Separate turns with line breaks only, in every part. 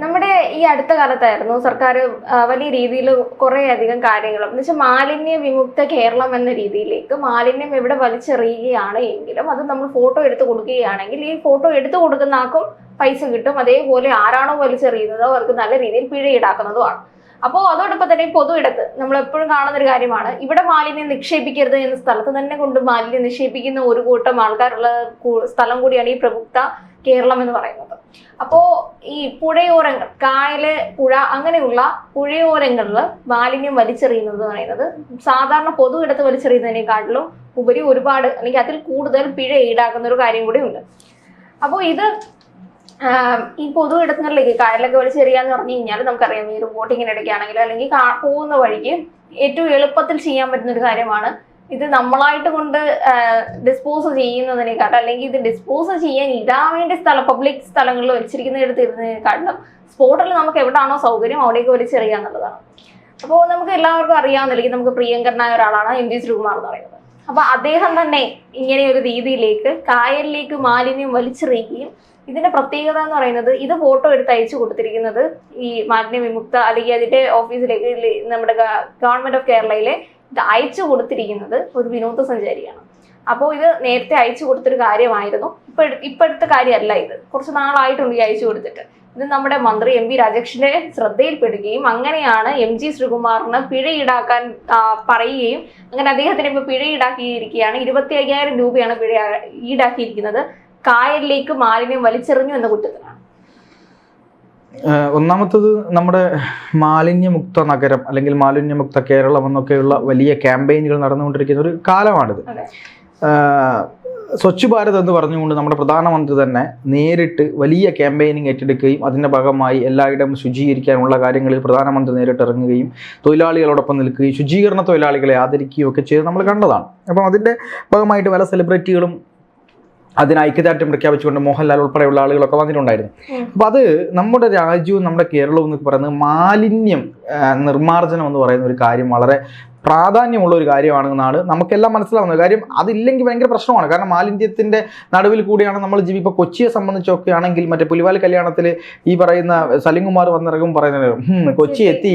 നമ്മുടെ ഈ അടുത്ത കാലത്തായിരുന്നു സർക്കാർ വലിയ രീതിയിൽ കുറേ അധികം കാര്യങ്ങൾ എന്ന് വെച്ചാൽ മാലിന്യ വിമുക്ത കേരളം എന്ന രീതിയിലേക്ക് മാലിന്യം എവിടെ വലിച്ചെറിയുകയാണ് എങ്കിലും അത് നമ്മൾ ഫോട്ടോ എടുത്തു കൊടുക്കുകയാണെങ്കിൽ ഈ ഫോട്ടോ എടുത്തു കൊടുക്കുന്ന ആൾക്കും പൈസ കിട്ടും. അതേപോലെ ആരാണോ വലിച്ചെറിയുന്നത് അവർക്ക് നല്ല രീതിയിൽ പിഴ ഈടാക്കുന്നതുമാണ്. അപ്പോൾ അതോടൊപ്പം തന്നെ പൊതു ഇടത്ത് നമ്മൾ എപ്പോഴും കാണുന്ന ഒരു കാര്യമാണ്. ഇവിടെ മാലിന്യം നിക്ഷേപിക്കരുത് എന്ന സ്ഥലത്ത് തന്നെ കൊണ്ട് മാലിന്യം നിക്ഷേപിക്കുന്ന ഒരു കൂട്ടം ആൾക്കാരുള്ള സ്ഥലം കൂടിയാണ് ഈ പ്രമുക്ത കേരളം എന്ന് പറയുന്നത്. അപ്പോ ഈ പുഴയോരങ്ങൾ കായൽ പുഴ അങ്ങനെയുള്ള പുഴയോരങ്ങളിൽ മാലിന്യം വലിച്ചെറിയുന്നത് എന്ന് പറയുന്നത് സാധാരണ പൊതു ഇടത്ത് വലിച്ചെറിയുന്നതിനെക്കാട്ടിലും ഉപരി ഒരുപാട് അല്ലെങ്കിൽ അതിൽ കൂടുതൽ പിഴ ഈടാക്കുന്ന ഒരു കാര്യം കൂടി ഉണ്ട് അപ്പോൾ ഇത് ഈ പൊതു ഇടങ്ങളിലേക്ക് കായലൊക്കെ വലിച്ചെറിയാന്ന് പറഞ്ഞു കഴിഞ്ഞാൽ നമുക്കറിയാം ഈ റിപ്പോർട്ടിങ്ങിനിടയ്ക്കാണെങ്കിലും അല്ലെങ്കിൽ പോകുന്ന വഴിക്ക് ഏറ്റവും എളുപ്പത്തിൽ ചെയ്യാൻ പറ്റുന്ന ഒരു കാര്യമാണ്. ഇത് നമ്മളായിട്ട് കൊണ്ട് ഡിസ്പോസ് ചെയ്യുന്നതിനെക്കാട്ടും അല്ലെങ്കിൽ ഇത് ഡിസ്പോസ് ചെയ്യാൻ ഇടാൻ വേണ്ടി സ്ഥലം പബ്ലിക് സ്ഥലങ്ങളിൽ വെച്ചിരിക്കുന്നിടത്ത് ഇരുന്നതിനെക്കാട്ടിലും സ്പോട്ടിൽ നമുക്ക് എവിടെയാണോ സൗകര്യം അവിടേക്ക് വലിച്ചെറിയുക എന്നുള്ളതാണ്. അപ്പോൾ നമുക്ക് എല്ലാവർക്കും അറിയാവുന്നില്ലെങ്കിൽ നമുക്ക് പ്രിയങ്കരനായ ഒരാളാണ് എം ജി ശ്രീകുമാർ എന്ന് പറയുന്നത്. അപ്പോൾ അദ്ദേഹം തന്നെ ഇങ്ങനെ ഒരു രീതിയിലേക്ക് കായലിലേക്ക് മാലിന്യം വലിച്ചെറിയുകയും ഇതിന്റെ പ്രത്യേകത എന്ന് പറയുന്നത് ഇത് ഫോട്ടോ എടുത്ത് അയച്ചു കൊടുത്തിരിക്കുന്നത് ഈ മാലിന്യ വിമുക്ത അല്ലെങ്കിൽ അതിന്റെ ഓഫീസിലേക്ക് നമ്മുടെ ഗവൺമെന്റ് ഓഫ് കേരളയിലെ ഇത് അയച്ചു കൊടുത്തിരിക്കുന്നത് ഒരു വിനോദസഞ്ചാരിയാണ്. അപ്പോൾ ഇത് നേരത്തെ അയച്ചു കൊടുത്തൊരു കാര്യമായിരുന്നു. ഇപ്പൊ ഇപ്പോഴത്തെ കാര്യമല്ല ഇത്. കുറച്ച് നാളായിട്ടുണ്ട് ഈ അയച്ചു കൊടുത്തിട്ട്. ഇത് നമ്മുടെ മന്ത്രി എം വി രാജേഷിന്റെ ശ്രദ്ധയിൽപ്പെടുകയും അങ്ങനെയാണ് എം ജി ശ്രീകുമാറിന് പിഴ ഈടാക്കാൻ പറയുകയും അങ്ങനെ അദ്ദേഹത്തിന് ഇപ്പൊ പിഴ ഈടാക്കിയിരിക്കുകയാണ് ഇരുപത്തി അയ്യായിരം രൂപയാണ് പിഴ ഈടാക്കിയിരിക്കുന്നത്. കായലിലേക്ക് മാലിന്യം വലിച്ചെറിഞ്ഞു എന്ന കുറ്റത്തിനാണ്
ഒന്നാമത്തത് നമ്മുടെ മാലിന്യമുക്ത നഗരം അല്ലെങ്കിൽ മാലിന്യമുക്ത കേരളം എന്നൊക്കെയുള്ള വലിയ ക്യാമ്പയിനുകൾ നടന്നുകൊണ്ടിരിക്കുന്ന ഒരു കാലമാണിത്. സ്വച്ഛ് ഭാരത് എന്ന് പറഞ്ഞുകൊണ്ട് നമ്മുടെ പ്രധാനമന്ത്രി തന്നെ നേരിട്ട് വലിയ ക്യാമ്പയിനിങ് ഏറ്റെടുക്കുകയും അതിന്റെ ഭാഗമായി എല്ലായിടവും ശുചീകരിക്കാനുള്ള കാര്യങ്ങളിൽ പ്രധാനമന്ത്രി നേരിട്ട് ഇറങ്ങുകയും തൊഴിലാളികളോടൊപ്പം നിൽക്കുകയും ശുചീകരണ തൊഴിലാളികളെ ആദരിക്കുകയും ഒക്കെ ചെയ്ത് നമ്മൾ കണ്ടതാണ്. അപ്പം അതിന്റെ ഭാഗമായിട്ട് പല സെലിബ്രിറ്റികളും അതിന് ഐക്യദാർഢ്യം പ്രഖ്യാപിച്ചുകൊണ്ട് മോഹൻലാൽ ഉൾപ്പെടെയുള്ള ആളുകളൊക്കെ വന്നിട്ടുണ്ടായിരുന്നു.
അപ്പൊ
അപ്പോൾ അത് നമ്മുടെ രാജ്യവും നമ്മുടെ കേരളവും എന്നൊക്കെ പറയുന്നത് മാലിന്യം നിർമ്മാർജനം എന്ന് പറയുന്ന ഒരു കാര്യം വളരെ പ്രാധാന്യമുള്ള ഒരു കാര്യമാണെന്നാണ് നമുക്കെല്ലാം മനസ്സിലാവുന്നത്. കാര്യം അതില്ലെങ്കിൽ ഭയങ്കര പ്രശ്നമാണ്. കാരണം മാലിന്യത്തിന്റെ നടുവിൽ കൂടിയാണ് നമ്മൾ ജീവി ഇപ്പോൾ കൊച്ചിയെ സംബന്ധിച്ചൊക്കെ ആണെങ്കിൽ മറ്റേ പുലിവാൽ കല്യാണത്തിൽ ഈ പറയുന്ന സലിംകുമാർ വന്നിറങ്ങും പറയുന്നത് കൊച്ചി എത്തി.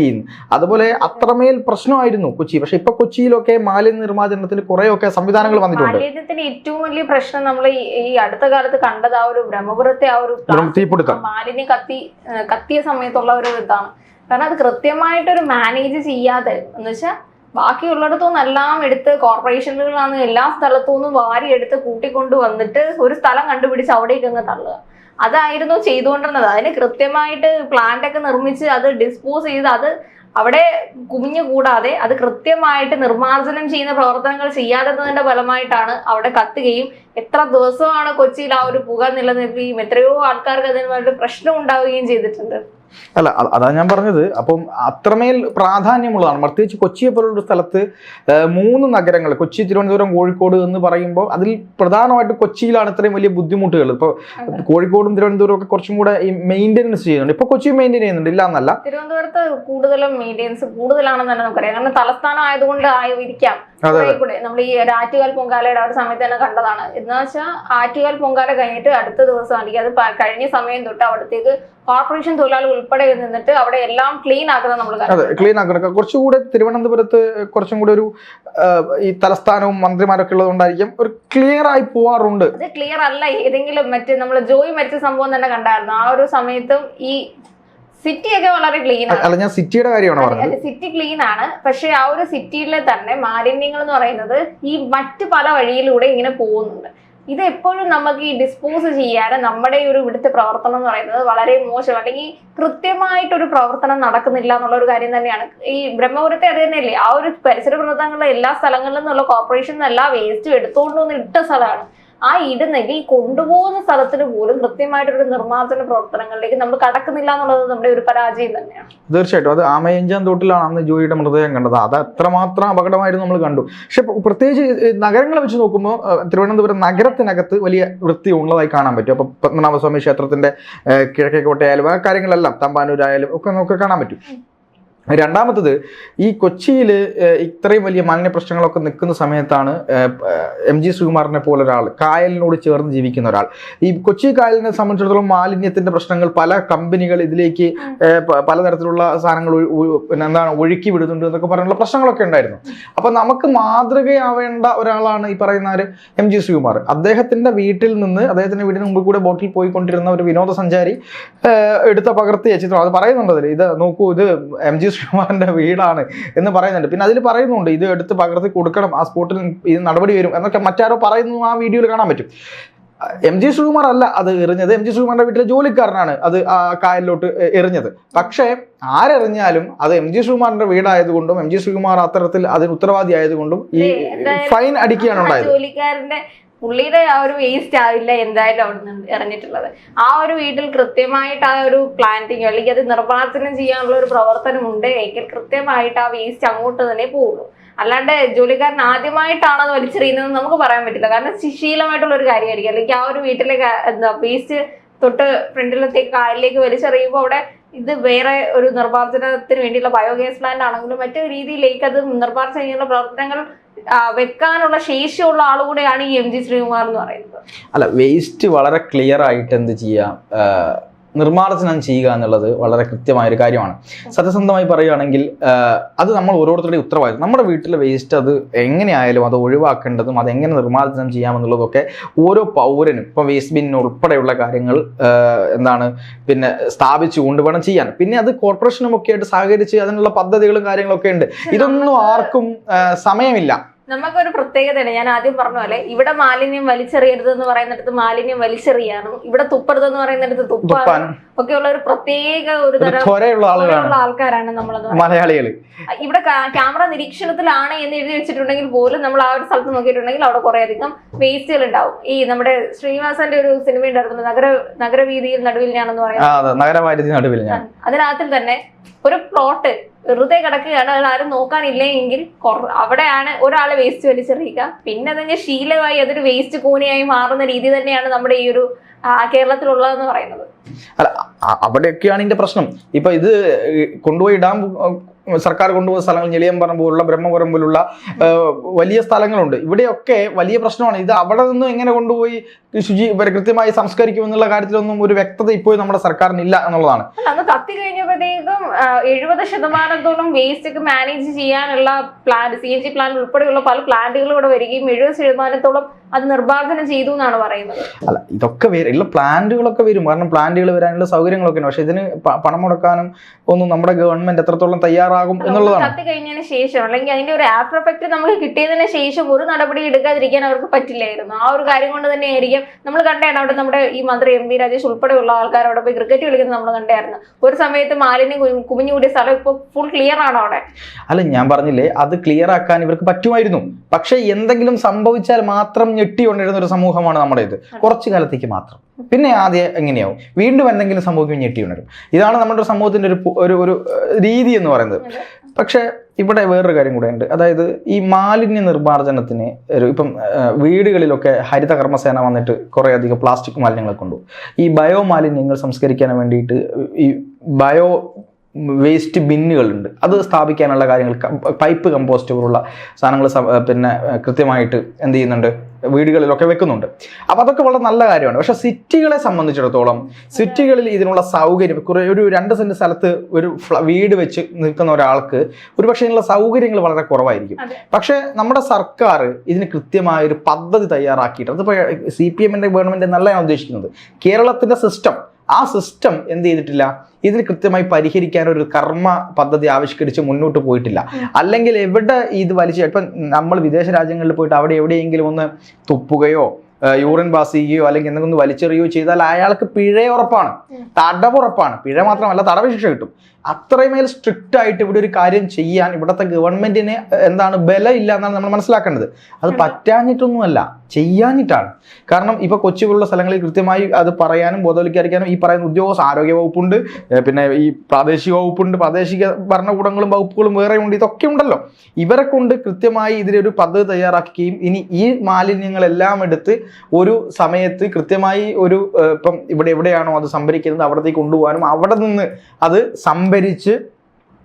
അതുപോലെ അത്രമേൽ പ്രശ്നമായിരുന്നു കൊച്ചി. പക്ഷെ ഇപ്പൊ കൊച്ചിയിലൊക്കെ മാലിന്യ നിർമ്മാർജനത്തിന് കുറേയൊക്കെ സംവിധാനങ്ങൾ വന്നിട്ടുണ്ട്.
മാലിന്യത്തിന്റെ ഏറ്റവും വലിയ പ്രശ്നം നമ്മൾ ഈ അടുത്ത കാലത്ത് കണ്ടത് ആ ഒരു ബ്രഹ്മപുരത്തെ ആ ഒരു
തീപിടുത്തം.
മാലിന്യം കത്തി കത്തിയ സമയത്തുള്ള ഒരു ഇതാണ്. കാരണം അത് കൃത്യമായിട്ടൊരു മാനേജ് ചെയ്യാതെ എന്ന് വെച്ചാൽ ബാക്കിയുള്ളിടത്തുനിന്ന് എല്ലാം എടുത്ത് കോർപ്പറേഷനുകളാണ് എല്ലാ സ്ഥലത്തു നിന്നും വാരി എടുത്ത് കൂട്ടിക്കൊണ്ടു വന്നിട്ട് ഒരു സ്ഥലം കണ്ടുപിടിച്ച് അവിടേക്ക് അങ്ങ് തള്ളുക. അതായിരുന്നു ചെയ്തുകൊണ്ടിരുന്നത്. അതിന് കൃത്യമായിട്ട് പ്ലാന്റ് ഒക്കെ നിർമ്മിച്ച് അത് ഡിസ്പോസ് ചെയ്ത് അത് അവിടെ കുമിഞ്ഞു കൂടാതെ അത് കൃത്യമായിട്ട് നിർമ്മാർജനം ചെയ്യുന്ന പ്രവർത്തനങ്ങൾ ചെയ്യാതിരുന്നതിന്റെ ഫലമായിട്ടാണ് അവിടെ കത്തുകയും എത്ര ദിവസമാണ് കൊച്ചിയിൽ ആ ഒരു പുക നിലനിൽക്കുകയും എത്രയോ ആൾക്കാർക്ക് അതിനുമായിട്ട് പ്രശ്നം ഉണ്ടാവുകയും ചെയ്തിട്ടുണ്ട്.
അല്ല അതാണ് അതാ ഞാൻ പറഞ്ഞത്. അപ്പം അത്രമേൽ പ്രാധാന്യമുള്ളതാണ്. പ്രത്യേകിച്ച് കൊച്ചിയെ പോലുള്ള സ്ഥലത്ത് മൂന്ന് നഗരങ്ങൾ കൊച്ചി തിരുവനന്തപുരം കോഴിക്കോട് എന്ന് പറയുമ്പോൾ അതിൽ പ്രധാനമായിട്ട് കൊച്ചിയിലാണ് ഇത്രയും വലിയ ബുദ്ധിമുട്ടുകൾ. ഇപ്പോൾ കോഴിക്കോടും തിരുവനന്തപുരം ഒക്കെ കുറച്ചും കൂടെ മെയിന്റെനൻസ് ചെയ്യുന്നുണ്ട്. ഇപ്പോൾ കൊച്ചി മെയിന്റെയിൻ ചെയ്യുന്നുണ്ട്. ഇല്ല എന്നല്ല.
തിരുവനന്തപുരത്ത് കൂടുതലും മെയിന്റെനൻസ് കൂടുതലാണെന്ന് തന്നെ നമുക്കറിയാം. കാരണം തലസ്ഥാനം ആയതുകൊണ്ട് ആയിരിക്കാം കൂടെ നമ്മൾ ഈ ആറ്റുകാൽ പൊങ്കാലയുടെ ഒരു സമയത്ത് തന്നെ കണ്ടതാണ്. എന്ന് വെച്ചാൽ ആറ്റുകാൽ പൊങ്കാല കഴിഞ്ഞിട്ട് അടുത്ത ദിവസം അല്ലെങ്കിൽ അത് കഴിഞ്ഞ സമയം തൊട്ട് അവിടത്തേക്ക് കോർപ്പറേഷൻ തൊഴിലാളികൾ ഉൾപ്പെടെ നിന്നിട്ട് അവിടെ എല്ലാം ക്ലീൻ ആക്കുന്നത് നമ്മൾ
ക്ലീൻ ആക്കണം. കുറച്ചുകൂടെ തിരുവനന്തപുരത്ത് കുറച്ചും കൂടെ ഒരു ഈ തലസ്ഥാനവും മന്ത്രിമാരൊക്കെ ഉള്ളതുകൊണ്ടായിരിക്കും ഒരു ക്ലിയർ ആയി പോവാറുണ്ട്.
ഇത് ക്ലിയർ അല്ല. ഏതെങ്കിലും മറ്റേ നമ്മൾ ജോയി മരിച്ച സംഭവം തന്നെ കണ്ടായിരുന്നു. ആ ഒരു സമയത്തും ഈ സിറ്റി ഒക്കെ വളരെ ക്ലീൻ ആണ്.
അല്ല ഞാൻ സിറ്റിയുടെ കാര്യമാണ് പറഞ്ഞത്.
സിറ്റി ക്ലീൻ ആണ്. പക്ഷെ ആ ഒരു സിറ്റിയിലെ തന്നെ മാലിന്യങ്ങൾ എന്ന് പറയുന്നത് ഈ മറ്റ് പല വഴിയിലൂടെ ഇങ്ങനെ പോകുന്നുണ്ട്. ഇത് എപ്പോഴും നമുക്ക് ഈ ഡിസ്പോസ് ചെയ്യാൻ നമ്മുടെ ഒരു ഇവിടുത്തെ പ്രവർത്തനം എന്ന് പറയുന്നത് വളരെ മോശം അല്ലെങ്കിൽ കൃത്യമായിട്ടൊരു പ്രവർത്തനം നടക്കുന്നില്ല എന്നുള്ള ഒരു കാര്യം തന്നെയാണ്. ഈ ബ്രഹ്മപുരത്തെ അത് തന്നെയല്ലേ? ആ ഒരു പരിസര പ്രവർത്തനങ്ങളുടെ എല്ലാ സ്ഥലങ്ങളിൽ നിന്നുള്ള കോർപ്പറേഷൻ എല്ലാ വേസ്റ്റും എടുത്തുകൊണ്ട് വന്ന് ഇട്ട സ്ഥലമാണ്. ആ ഇടുന്നെങ്കിൽ കൊണ്ടുപോകുന്ന സ്ഥലത്തിന് പോലും കൃത്യമായിട്ടൊരു നിർമ്മാർജന പ്രവർത്തനങ്ങളിലേക്ക് നമ്മൾ കടക്കുന്നില്ല എന്നുള്ളത് നമ്മുടെ ഒരു പരാജയം തന്നെയാണ്.
തീർച്ചയായിട്ടും. അത് ആമയഞ്ചാൻ തോട്ടിലാണ് അന്ന് ജോയിയുടെ മൃതദേഹം കണ്ടത്. അത് അത്രമാത്രം അപകടമായിരുന്നു നമ്മൾ കണ്ടു. പക്ഷെ പ്ര- പ്രത്യേകിച്ച് നഗരങ്ങളെ വെച്ച് നോക്കുമ്പോൾ തിരുവനന്തപുരം നഗരത്തിനകത്ത് വലിയ വൃത്തി ഉള്ളതായി കാണാൻ പറ്റും. അപ്പോൾ പത്മനാഭസ്വാമി ക്ഷേത്രത്തിന്റെ കിഴക്കേക്കോട്ടയായാലും ആ കാര്യങ്ങളെല്ലാം തമ്പാനൂരായാലും ഒക്കെ നമുക്ക് കാണാൻ പറ്റും. രണ്ടാമത്തത് ഈ കൊച്ചിയിൽ ഇത്രയും വലിയ മാലിന്യ പ്രശ്നങ്ങളൊക്കെ നിൽക്കുന്ന സമയത്താണ് എം ജി ശ്രീകുമാറിനെ പോലെ ഒരാൾ കായലിനോട് ചേർന്ന് ജീവിക്കുന്ന ഒരാൾ. ഈ കൊച്ചി കായലിനെ സംബന്ധിച്ചിടത്തോളം മാലിന്യത്തിന്റെ പ്രശ്നങ്ങൾ പല കമ്പനികൾ ഇതിലേക്ക് പലതരത്തിലുള്ള സാധനങ്ങൾ എന്താണ് ഒഴുക്കി വിടുന്നുണ്ട് എന്നൊക്കെ പറഞ്ഞുള്ള പ്രശ്നങ്ങളൊക്കെ ഉണ്ടായിരുന്നു. അപ്പൊ നമുക്ക് മാതൃകയാവേണ്ട ഒരാളാണ് ഈ പറയുന്ന എം ജി ശ്രീകുമാർ അദ്ദേഹത്തിന്റെ വീട്ടിൽ നിന്ന് അദ്ദേഹത്തിന്റെ വീടിന് മുമ്പിൽ കൂടെ ബോട്ടിൽ പോയിക്കൊണ്ടിരുന്ന ഒരു വിനോദസഞ്ചാരി എടുത്ത പകർത്തിയ ചിത്രം. അത് പറയുന്നുണ്ട് അതിൽ ഇത് നോക്കൂ ഇത് എം ജി ശ്രീകുമാറിന്റെ വീടാണ് എന്ന് പറയുന്നുണ്ട്. പിന്നെ അതിൽ പറയുന്നുണ്ട് ഇത് എടുത്ത് പകർത്തി കൊടുക്കണം ആ സ്പോട്ടിൽ ഇത് നടപടി വരും എന്നൊക്കെ മറ്റാരോ പറയുന്നു ആ വീഡിയോയിൽ കാണാൻ പറ്റും. എം ജി ശ്രീകുമാർ അല്ല അത് എറിഞ്ഞത്. എം ജി ശ്രീകുമാറിന്റെ വീട്ടിലെ ജോലിക്കാരനാണ് അത് ആ കായലിലോട്ട് എറിഞ്ഞത്. പക്ഷേ ആരെറിഞ്ഞാലും അത് എം ജി ശ്രീകുമാറിന്റെ വീടായതുകൊണ്ടും എം ജി ശ്രീകുമാർ അത്തരത്തിൽ അതിന് ഉത്തരവാദി ആയതുകൊണ്ടും ഈ ഫൈൻ അടിക്കുകയാണ് ഉണ്ടായത്.
ജോലിക്കാരന്റെ പുള്ളിയുടെ ആ ഒരു വേസ്റ്റ് ആവില്ല എന്തായാലും അവിടെ നിന്ന് ഇറങ്ങിയിട്ടുള്ളത്. ആ ഒരു വീട്ടിൽ കൃത്യമായിട്ട് ആ ഒരു പ്ലാന്റിങ് അല്ലെങ്കിൽ അത് നിർമ്മാർജനം ചെയ്യാനുള്ള ഒരു പ്രവർത്തനം ഉണ്ട് എങ്കിൽ കൃത്യമായിട്ട് ആ വേസ്റ്റ് അങ്ങോട്ട് തന്നെ പോകുള്ളൂ. അല്ലാണ്ട് ജോലിക്കാരൻ ആദ്യമായിട്ടാണ് അത് വലിച്ചെറിയുന്നത് നമുക്ക് പറയാൻ പറ്റില്ല. കാരണം ശിശീലമായിട്ടുള്ള ഒരു കാര്യമായിരിക്കും. അല്ലെങ്കിൽ ആ ഒരു വീട്ടിലെ എന്താ വേസ്റ്റ് തൊട്ട് ഫ്രണ്ടിലത്തേക്ക് കായലിലേക്ക് വലിച്ചെറിയുമ്പോൾ അവിടെ ഇത് വേറെ ഒരു നിർമ്മാർജനത്തിന് വേണ്ടിയുള്ള ബയോഗ്യാസ് പ്ലാന്റ് ആണെങ്കിലും മറ്റു രീതിയിലേക്ക് അത് നിർമ്മാർജനം ചെയ്യുന്ന പ്രവർത്തനങ്ങൾ വെക്കാനുള്ള ശേഷിയുള്ള ആളുകൂടെയാണ് ഈ എം ജി ശ്രീകുമാർ എന്ന് പറയുന്നത്.
അല്ല വേസ്റ്റ് വളരെ ക്ലിയർ ആയിട്ട് എന്ത് ചെയ്യാം? നിർമ്മാർജനം ചെയ്യുക എന്നുള്ളത് വളരെ കൃത്യമായ ഒരു കാര്യമാണ്. സത്യസന്ധമായി പറയുകയാണെങ്കിൽ അത് നമ്മൾ ഓരോരുത്തരുടെയും ഉത്തരവാദിത്വം. നമ്മുടെ വീട്ടിലെ വേസ്റ്റ് അത് എങ്ങനെയായാലും അത് ഒഴിവാക്കേണ്ടതും അത് എങ്ങനെ നിർമ്മാർജനം ചെയ്യാമെന്നുള്ളതൊക്കെ ഓരോ പൗരനും ഇപ്പം വേസ്റ്റ് ബിൻ ഉൾപ്പെടെയുള്ള കാര്യങ്ങൾ എന്താണ് പിന്നെ സ്ഥാപിച്ചു കൊണ്ടുവേണം ചെയ്യാൻ. പിന്നെ അത് കോർപ്പറേഷനും ഒക്കെ ആയിട്ട് സഹകരിച്ച് അതിനുള്ള പദ്ധതികളും കാര്യങ്ങളൊക്കെ ഉണ്ട്. ഇതൊന്നും ആർക്കും സമയമില്ല.
നമുക്കൊരു പ്രത്യേകതയാണ് ഞാൻ ആദ്യം പറഞ്ഞ പോലെ ഇവിടെ മാലിന്യം വലിച്ചെറിയരുത് എന്ന് പറയുന്നിടത്ത് മാലിന്യം വലിച്ചെറിയാനും ഇവിടെ തുപ്പരുത് എന്ന് പറയുന്നിടത്ത് തുപ്പാനും
ഒക്കെ
ഉള്ള ഒരു പ്രത്യേക ഒരു തരം ആൾക്കാരാണ് നമ്മളത്
മലയാളികൾ
ഇവിടെ ക്യാമറ നിരീക്ഷണത്തിലാണ് എന്ന് എഴുതി വെച്ചിട്ടുണ്ടെങ്കിൽ പോലും നമ്മൾ ആ ഒരു സ്ഥലത്ത് നോക്കിയിട്ടുണ്ടെങ്കിൽ അവിടെ കുറെ അധികം വേസ്റ്റുകൾ ഉണ്ടാവും. ഈ നമ്മുടെ ശ്രീനിവാസന്റെ ഒരു സിനിമ ഉണ്ടായിരുന്നു. നഗര നഗരവീതിയിൽ നടുവിൽ ഞാനെന്ന് പറയുന്നത് അതിനകത്തിൽ തന്നെ ഒരു പ്ലോട്ട് വെറുതെ കിടക്കുകയാണ്. അത് ആരും നോക്കാനില്ലെങ്കിൽ അവിടെയാണ് ഒരാളെ വേസ്റ്റ് വലിച്ചെറിയുക പിന്നെ തന്നെ ശീലമായി അതൊരു വേസ്റ്റ് കൂനയായി മാറുന്ന രീതി തന്നെയാണ് നമ്മുടെ ഈ ഒരു കേരളത്തിലുള്ളതെന്ന് പറയുന്നത്.
അല്ല അവിടെയൊക്കെയാണ് ഇതിന്റെ പ്രശ്നം. ഇപ്പൊ ഇത് കൊണ്ടുപോയി ഇടാൻ സർക്കാർ കൊണ്ടുപോകുന്ന സ്ഥലങ്ങൾ ഞെളിയമ്പറം പോലുള്ള ബ്രഹ്മപുരം പോലുള്ള വലിയ സ്ഥലങ്ങളുണ്ട്. ഇവിടെയൊക്കെ വലിയ പ്രശ്നമാണ്. ഇത് അവിടെ നിന്ന് എങ്ങനെ കൊണ്ടുപോയി ശുചി കൃത്യമായി സംസ്കരിക്കുമെന്നുള്ള കാര്യത്തിലൊന്നും ഒരു വ്യക്തത ഇപ്പോഴും നമ്മുടെ സർക്കാരിനില്ല എന്നുള്ളതാണ്.
അന്ന് കത്തി കഴിഞ്ഞപ്പോഴത്തേക്കും എഴുപത് ശതമാനത്തോളം വേസ്റ്റ് ഒക്കെ മാനേജ് ചെയ്യാനുള്ള plan C N G plan ഉൾപ്പെടെയുള്ള പല പ്ലാന്റുകളും ഇവിടെ വരികയും എഴുപത് ശതമാനത്തോളം അത് നിർമ്മാർജനം ചെയ്തു എന്നാണ് പറയുന്നത്.
അല്ല ഇതൊക്കെ വരും ഉള്ള പ്ലാന്റുകളൊക്കെ വരും. കാരണം പ്ലാന്റുകൾ വരാനുള്ള സൗകര്യങ്ങളൊക്കെ ഉണ്ട് പക്ഷെ ഇതിന് പണം മുടക്കാനും ഒന്നും നമ്മുടെ ഗവൺമെന്റ് എത്രത്തോളം തയ്യാറാകും എന്നുള്ളതാണ്.
കത്തി കഴിഞ്ഞതിന് ശേഷം അല്ലെങ്കിൽ അതിന്റെ ഒരു ആഫ്റ്റർ എഫക്ട് നമുക്ക് കിട്ടിയതിന് ശേഷം ഒരു നടപടി എടുക്കാതിരിക്കാൻ അവർക്ക് പറ്റില്ലായിരുന്നു. ആ ഒരു കാര്യം കൊണ്ട് തന്നെ ആയിരിക്കും നമ്മൾ കണ്ടായിരുന്നു അവിടെ നമ്മുടെ ഈ മന്ത്രി എം വി രാജേഷ് ഉൾപ്പെടെയുള്ള ആൾക്കാർ അവിടെ പോയി ക്രിക്കറ്റ് കളിക്കുന്നത് നമ്മൾ കണ്ടായിരുന്നു ഒരു സമയത്ത് മാലിന്യം കുമിഞ്ഞുകൂടിയ സ്ഥലം ഇപ്പോൾ ഫുൾ ക്ലിയർ ആണ് അവിടെ?
അല്ല ഞാൻ പറഞ്ഞില്ലേ അത് ക്ലിയർ ആക്കാൻ ഇവർക്ക് പറ്റുമായിരുന്നു. പക്ഷേ എന്തെങ്കിലും സംഭവിച്ചാൽ മാത്രം ഞെട്ടിക്കൊണ്ടിരുന്ന ഒരു സമൂഹമാണ് നമ്മുടെ ഇത് കുറച്ചു കാലത്തേക്ക് മാത്രം. പിന്നെ ആദ്യം എങ്ങനെയാവും? വീണ്ടും എന്തെങ്കിലും സംഭവിക്കും ഞെട്ടി ഉണരും ഇതാണ് നമ്മുടെ ഒരു സമൂഹത്തിന്റെ ഒരു ഒരു ഒരു രീതി എന്ന് പറയുന്നത്. പക്ഷേ ഇവിടെ വേറൊരു കാര്യം കൂടെ ഉണ്ട് അതായത് ഈ മാലിന്യ നിർമ്മാർജനത്തിന് ഒരു ഇപ്പം വീടുകളിലൊക്കെ ഹരിത കർമ്മസേന വന്നിട്ട് കുറേ അധികം പ്ലാസ്റ്റിക് മാലിന്യങ്ങളെ കൊണ്ടു ഈ ബയോ മാലിന്യങ്ങൾ സംസ്കരിക്കാൻ വേണ്ടിയിട്ട് ഈ ബയോ വേസ്റ്റ് ബിന്നുകളുണ്ട് അത് സ്ഥാപിക്കാനുള്ള കാര്യങ്ങൾ പൈപ്പ് കമ്പോസ്റ്റ് പോലുള്ള സാധനങ്ങൾ പിന്നെ കൃത്യമായിട്ട് എന്ത് ചെയ്യുന്നുണ്ട് വീടുകളിലൊക്കെ വെക്കുന്നുണ്ട്. അപ്പോൾ അതൊക്കെ വളരെ നല്ല കാര്യമാണ്. പക്ഷേ സിറ്റികളെ സംബന്ധിച്ചിടത്തോളം സിറ്റികളിൽ ഇതിനുള്ള സൗകര്യം കുറേ ഒരു രണ്ട് സെന്റ് സ്ഥലത്ത് ഒരു വീട് വെച്ച് നിൽക്കുന്ന ഒരാൾക്ക് ഒരുപക്ഷെ ഇതിനുള്ള സൗകര്യങ്ങൾ വളരെ കുറവായിരിക്കും. പക്ഷേ നമ്മുടെ സർക്കാർ ഇതിന് കൃത്യമായ ഒരു പദ്ധതി തയ്യാറാക്കിയിട്ട് അത് സി പി എമ്മിന്റെ ഗവൺമെന്റ് എന്നല്ല ഞാൻ ഉദ്ദേശിക്കുന്നത്. കേരളത്തിന്റെ സിസ്റ്റം ആ സിസ്റ്റം എന്ത് ചെയ്തിട്ടില്ല? ഇതിന് കൃത്യമായി പരിഹരിക്കാൻ ഒരു കർമ്മ പദ്ധതി ആവിഷ്കരിച്ച് മുന്നോട്ട് പോയിട്ടില്ല. അല്ലെങ്കിൽ എവിടെ ഇത് വലിച്ചു ഇപ്പം നമ്മൾ വിദേശ രാജ്യങ്ങളിൽ പോയിട്ട് അവിടെ എവിടെയെങ്കിലും ഒന്ന് തുപ്പുകയോ യൂറിൻ പാസ് ചെയ്യുകയോ അല്ലെങ്കിൽ എന്തെങ്കിലും ഒന്ന് വലിച്ചെറിയുകയോ ചെയ്താൽ അയാൾക്ക് പിഴ ഉറപ്പാണ്
ഉം.
തടവുറപ്പാണ്. പിഴ മാത്രമല്ല തടവ് ശിക്ഷ കിട്ടും. അത്രമേൽ സ്ട്രിക്റ്റ് ആയിട്ട് ഇവിടെ ഒരു കാര്യം ചെയ്യാൻ ഇവിടുത്തെ ഗവൺമെന്റിന് എന്താണ് ബലമില്ല ഇല്ല എന്നാണ് നമ്മൾ മനസ്സിലാക്കേണ്ടത്. അത് പറ്റാഞ്ഞിട്ടൊന്നുമല്ല ചെയ്യാഞ്ഞിട്ടാണ്. കാരണം ഇപ്പൊ കൊച്ചി പോലുള്ള സ്ഥലങ്ങളിൽ കൃത്യമായി അത് പറയാനും ബോധവൽക്കരിക്കാനും ഈ പറയുന്ന ഉദ്യോഗസ്ഥ ആരോഗ്യ വകുപ്പുണ്ട് പിന്നെ ഈ പ്രാദേശിക വകുപ്പുണ്ട് പ്രാദേശിക ഭരണകൂടങ്ങളും വകുപ്പുകളും വേറെ ഉണ്ട് ഇതൊക്കെ ഉണ്ടല്ലോ. ഇവരെ കൊണ്ട് കൃത്യമായി ഇതിലൊരു പദ്ധതി തയ്യാറാക്കുകയും ഇനി ഈ മാലിന്യങ്ങളെല്ലാം എടുത്ത് ഒരു സമയത്ത് കൃത്യമായി ഒരു ഇപ്പം ഇവിടെ എവിടെയാണോ അത് സംഭരിക്കുന്നത് അവിടത്തേക്ക് കൊണ്ടുപോകാനും അവിടെ നിന്ന് അത് സംഭരിച്ച്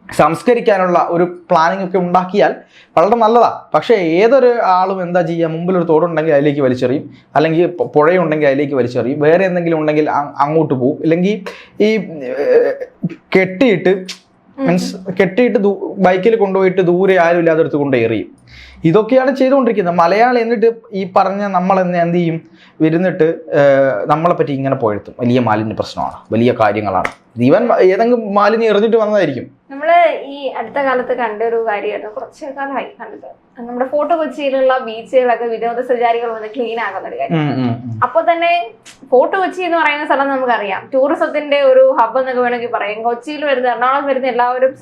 സംസ്കരിക്കാനുള്ള ഒരു പ്ലാനിംഗ് ഒക്കെ ഉണ്ടാക്കിയാൽ വളരെ നല്ലതാണ് പക്ഷേ ഏതൊരു ആളും എന്താ ചെയ്യുക മുമ്പിലൊരു തോടുണ്ടെങ്കിൽ അതിലേക്ക് വലിച്ചെറിയും. അല്ലെങ്കിൽ പുഴയുണ്ടെങ്കിൽ അതിലേക്ക് വലിച്ചെറിയും. വേറെ എന്തെങ്കിലും ഉണ്ടെങ്കിൽ അങ്ങോട്ട് പോകും ഇല്ലെങ്കിൽ ഈ കെട്ടിയിട്ട് മീൻസ് കെട്ടിയിട്ട് ബൈക്കിൽ കൊണ്ടുപോയിട്ട് ദൂരെ ആരും ഇല്ലാതെടുത്ത് കൊണ്ട് എറിയും. ഇതൊക്കെയാണ് ചെയ്തുകൊണ്ടിരിക്കുന്നത്. മലയാളി എന്നിട്ട് ഈ പറഞ്ഞ നമ്മൾ എന്ന് എന്ത് ചെയ്യും? വരുന്നിട്ട് നമ്മളെ പറ്റി ഇങ്ങനെ പോയെടുത്തും വലിയ മാലിന്യ പ്രശ്നമാണ്. വലിയ കാര്യങ്ങളാണ്. ജീവൻ ഏതെങ്കിലും മാലിന്യം എറിഞ്ഞിട്ട് വന്നതായിരിക്കും.
നമ്മൾ ഈ അടുത്ത കാലത്ത് കണ്ട ഒരു കാര്യമായിരുന്നു. കുറച്ച് കാലമായി കണ്ടത്. നമ്മുടെ ഫോർട്ട് കൊച്ചിയിലുള്ള ബീച്ചുകളൊക്കെ വിനോദസഞ്ചാരികൾ വന്ന് ക്ലീൻ ആകുന്ന ഒരു കാര്യം. അപ്പൊ തന്നെ ഫോർട്ട് കൊച്ചി എന്ന് പറയുന്ന സ്ഥലം നമുക്കറിയാം. ടൂറിസത്തിന്റെ ഒരു ഹബ് എന്നൊക്കെ വേണമെങ്കിൽ പറയാം. കൊച്ചിയിൽ വരുന്ന എറണാകുളം വരുന്ന എല്ലാവരും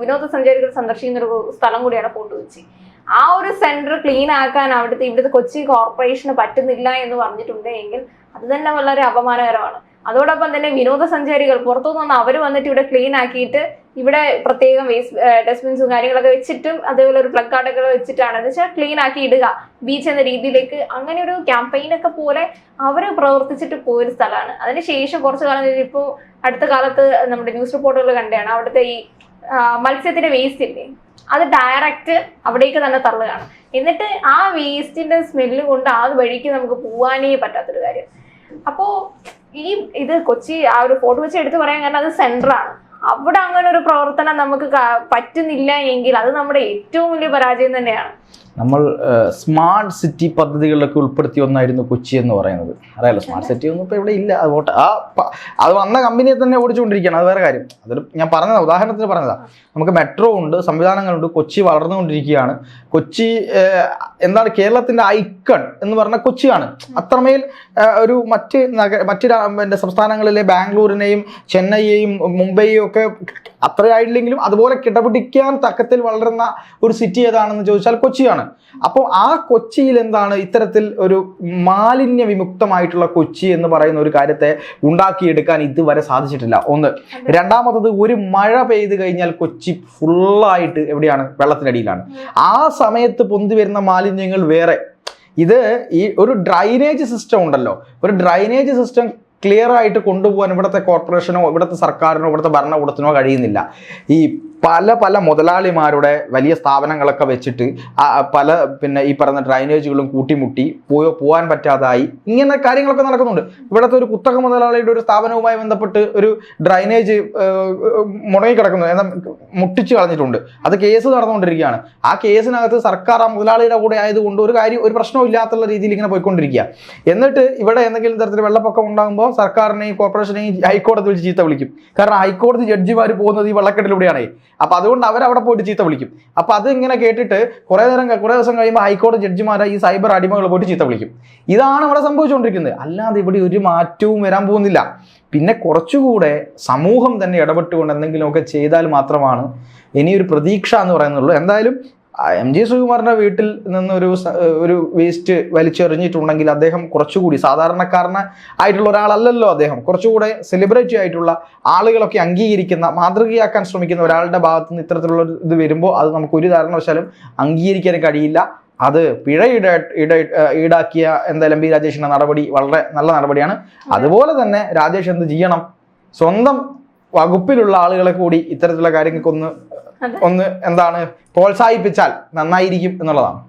വിനോദസഞ്ചാരികൾ സന്ദർശിക്കുന്ന ഒരു സ്ഥലം കൂടിയാണ് ഫോർട്ട് കൊച്ചി. ആ ഒരു സെന്റർ ക്ലീൻ ആക്കാൻ അവിടുത്തെ ഇവിടുത്തെ കൊച്ചി കോർപ്പറേഷന് പറ്റുന്നില്ല എന്ന് പറഞ്ഞിട്ടുണ്ട് എങ്കിൽ അത് തന്നെ വളരെ അപമാനകരമാണ്. അതോടൊപ്പം തന്നെ വിനോദസഞ്ചാരികൾ പുറത്തുനിന്ന് വന്ന് അവർ വന്നിട്ട് ഇവിടെ ക്ലീൻ ആക്കിയിട്ട് ഇവിടെ പ്രത്യേകം വേസ്റ്റ് ഡസ്റ്റ്ബിൻസും കാര്യങ്ങളൊക്കെ വെച്ചിട്ടും അതേപോലെ ഒരു പ്ലഗ് കാർഡൊക്കെ വെച്ചിട്ടാണ്. എന്ന് വെച്ചാൽ ക്ലീൻ ആക്കി ഇടുക. ബീച്ച് എന്ന രീതിയിലേക്ക് അങ്ങനെ ഒരു ക്യാമ്പയിൻ ഒക്കെ പോലെ അവർ പ്രവർത്തിച്ചിട്ട് പോയൊരു സ്ഥലമാണ്. അതിനുശേഷം കുറച്ച് കാലം ഇപ്പോൾ അടുത്ത കാലത്ത് നമ്മുടെ ന്യൂസ് റിപ്പോർട്ടുകൾ കണ്ടാണ് അവിടുത്തെ ഈ മത്സ്യത്തിന്റെ വേസ്റ്റ് ഇല്ലേ? അത് ഡയറക്റ്റ് അവിടേക്ക് തന്നെ തള്ളുകയാണ്. എന്നിട്ട് ആ വേസ്റ്റിന്റെ സ്മെല്ല് കൊണ്ട് ആ വഴിക്ക് നമുക്ക് പോവാനേ പറ്റാത്തൊരു കാര്യം. അപ്പോ ഈ ഇത് കൊച്ചി ആ ഒരു ഫോർട്ട് കൊച്ചി എടുത്തു പറയാൻ കാരണം അത് സെന്ററാണ് അവിടെ അങ്ങനെ ഒരു പ്രവർത്തനം നമുക്ക് പറ്റുന്നില്ല എങ്കിൽ അത് നമ്മുടെ ഏറ്റവും വലിയ പരാജയം തന്നെയാണ്.
നമ്മൾ സ്മാർട്ട് സിറ്റി പദ്ധതികളിലൊക്കെ ഉൾപ്പെടുത്തിയ ഒന്നായിരുന്നു കൊച്ചി എന്ന് പറയുന്നത്. അറിയാലോ സ്മാർട്ട് സിറ്റി ഒന്നും ഇപ്പോൾ ഇവിടെ ഇല്ല. അത് വോട്ട് ആ അത് വന്ന കമ്പനിയെ തന്നെ ഓടിച്ചുകൊണ്ടിരിക്കുകയാണ്. അത് വേറെ കാര്യം. അതിൽ ഞാൻ പറഞ്ഞതാ ഉദാഹരണത്തിന് പറഞ്ഞതാ. നമുക്ക് മെട്രോ ഉണ്ട് സംവിധാനങ്ങളുണ്ട് കൊച്ചി വളർന്നുകൊണ്ടിരിക്കുകയാണ്. കൊച്ചി എന്താണ് കേരളത്തിന്റെ ഐക്കൺ എന്ന് പറഞ്ഞ കൊച്ചിയാണ്. അത്രമേൽ ഒരു മറ്റ് നഗ മറ്റ് എന്റെ സംസ്ഥാനങ്ങളിലെ ബാംഗ്ലൂരിനെയും ചെന്നൈയെയും മുംബൈയെയും ഒക്കെ അത്രയായില്ലെങ്കിലും അതുപോലെ കിടപിടിക്കാൻ തക്കത്തിൽ വളരുന്ന ഒരു സിറ്റി ഏതാണെന്ന് ചോദിച്ചാൽ കൊച്ചിയാണ്. അപ്പോൾ ആ കൊച്ചിയിൽ എന്താണ് ഇത്തരത്തിൽ ഒരു മാലിന്യ വിമുക്തമായിട്ടുള്ള കൊച്ചി എന്ന് പറയുന്ന ഒരു കാര്യത്തെ ഉണ്ടാക്കിയെടുക്കാൻ ഇതുവരെ സാധിച്ചിട്ടില്ല. ഒന്ന്. രണ്ടാമത്തത് ഒരു മഴ പെയ്ത് കഴിഞ്ഞാൽ കൊച്ചി ഫുള്ളായിട്ട് എവിടെയാണ്? വെള്ളത്തിനടിയിലാണ്. ആ സമയത്ത് പൊന്തി വരുന്ന മാലിന്യങ്ങൾ വേറെ. ഇത് ഈ ഒരു ഡ്രൈനേജ് സിസ്റ്റം ഉണ്ടല്ലോ. ഒരു ഡ്രൈനേജ് സിസ്റ്റം ക്ലിയർ ആയിട്ട് കൊണ്ടുപോകാൻ ഇവിടുത്തെ കോർപ്പറേഷനോ ഇവിടുത്തെ സർക്കാരിനോ ഇവിടുത്തെ ഭരണകൂടത്തിനോ കഴിയുന്നില്ല. ഈ പല പല മുതലാളിമാരുടെ വലിയ സ്ഥാപനങ്ങളൊക്കെ വെച്ചിട്ട് പല പിന്നെ ഈ പറയുന്ന ഡ്രൈനേജുകളും കൂട്ടിമുട്ടി പോയോ പോകാൻ പറ്റാതായി ഇങ്ങനെ കാര്യങ്ങളൊക്കെ നടക്കുന്നുണ്ട്. ഇവിടുത്തെ ഒരു കുത്തക മുതലാളിയുടെ ഒരു സ്ഥാപനവുമായി ബന്ധപ്പെട്ട് ഒരു ഡ്രൈനേജ് മുടങ്ങിക്കിടക്കുന്നു എന്നാൽ മുട്ടിച്ച് കളഞ്ഞിട്ടുണ്ട്. അത് കേസ് നടന്നുകൊണ്ടിരിക്കുകയാണ്. ആ കേസിനകത്ത് സർക്കാർ ആ മുതലാളിയുടെ കൂടെ ആയതുകൊണ്ട് ഒരു കാര്യം ഒരു പ്രശ്നവും ഇല്ലാത്തുള്ള രീതിയിൽ ഇങ്ങനെ പോയിക്കൊണ്ടിരിക്കുക എന്നിട്ട് ഇവിടെ എന്തെങ്കിലും തരത്തിൽ വെള്ളപ്പൊക്കം ഉണ്ടാകുമ്പോൾ സർക്കാരിനെയും കോർപ്പറേഷനെയും ഹൈക്കോടതി വിളിച്ച് ചീത്ത വിളിക്കും. കാരണം ഹൈക്കോടതി ജഡ്ജിമാർ പോകുന്നത് ഈ വെള്ളക്കെട്ടിലൂടെയാണ്. അപ്പൊ അതുകൊണ്ട് അവരവിടെ പോയിട്ട് ചീത്ത വിളിക്കും. അപ്പോൾ അത് ഇങ്ങനെ കേട്ടിട്ട് കുറേ നേരം കുറേ ദിവസം കഴിയുമ്പോൾ ഹൈക്കോടതി ജഡ്ജിമാരെ ഈ സൈബർ അടിമകൾ പോയിട്ട് ചീത്ത വിളിക്കും. ഇതാണ് ഇവിടെ സംഭവിച്ചുകൊണ്ടിരിക്കുന്നത്. അല്ലാതെ ഇവിടെ ഒരു മാറ്റവും വരാൻ പോകുന്നില്ല. പിന്നെ കുറച്ചുകൂടെ സമൂഹം തന്നെ ഇടപെട്ടുകൊണ്ട് എന്തെങ്കിലുമൊക്കെ ചെയ്താൽ മാത്രമാണ് ഇനിയൊരു പ്രതീക്ഷ എന്ന് പറയുന്നുള്ളൂ. എന്തായാലും എം ജി സുകുമാറിന്റെ വീട്ടിൽ നിന്ന് ഒരു ഒരു വേസ്റ്റ് വലിച്ചെറിഞ്ഞിട്ടുണ്ടെങ്കിൽ അദ്ദേഹം കുറച്ചുകൂടി സാധാരണക്കാരന ആയിട്ടുള്ള ഒരാളല്ലല്ലോ അദ്ദേഹം. കുറച്ചുകൂടെ സെലിബ്രിറ്റി ആയിട്ടുള്ള ആളുകളൊക്കെ അംഗീകരിക്കുന്ന മാതൃകയാക്കാൻ ശ്രമിക്കുന്ന ഒരാളുടെ ഭാഗത്ത് നിന്ന് ഇത്തരത്തിലുള്ള ഇത് വരുമ്പോൾ അത് നമുക്ക് ഒരു കാരണവശാലും അംഗീകരിക്കാൻ കഴിയില്ല. അത് പിഴ ഈട ഈട ഈടാക്കിയ എന്തായാലും ബി രാജേഷിന്റെ നടപടി വളരെ നല്ല നടപടിയാണ്. അതുപോലെ തന്നെ രാജേഷ് എന്ത് ചെയ്യണം? സ്വന്തം വകുപ്പിലുള്ള ആളുകളെ കൂടി ഇത്തരത്തിലുള്ള കാര്യങ്ങൾക്കൊന്ന്. ഒന്ന് എന്താണ് പ്രോത്സാഹിപ്പിച്ചാൽ നന്നായിരിക്കും എന്നുള്ളതാണ്.